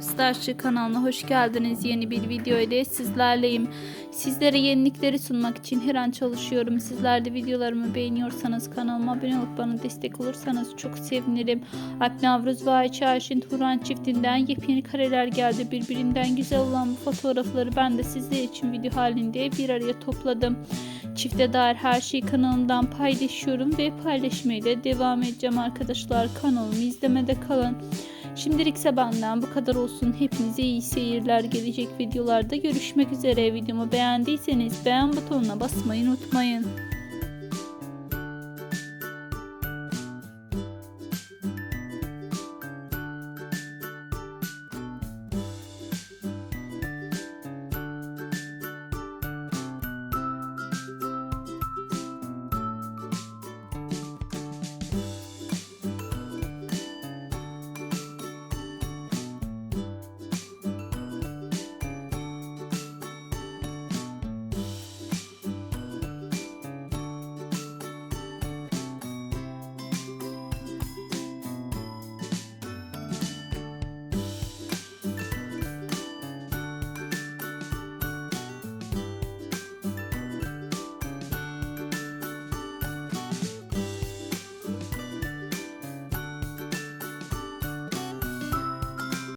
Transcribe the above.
Starship kanalına hoş geldiniz. Yeni bir video ile sizlerleyim. Sizlere yenilikleri sunmak için her an çalışıyorum. Sizler de videolarımı beğeniyorsanız kanalıma abone olup bana destek olursanız çok sevinirim. Alp Navruz ve Ayça Ayşin Turan çiftinden yepyeni kareler geldi. Birbirinden güzel olan bu fotoğrafları ben de sizler için video halinde bir araya topladım. Çifte dair her şeyi kanalımdan paylaşıyorum ve paylaşmaya da devam edeceğim arkadaşlar. Kanalımı izlemede kalın. Şimdilik ise benden bu kadar olsun. Hepinize iyi seyirler. Gelecek videolarda görüşmek üzere. Videomu beğendiyseniz beğen butonuna basmayı unutmayın.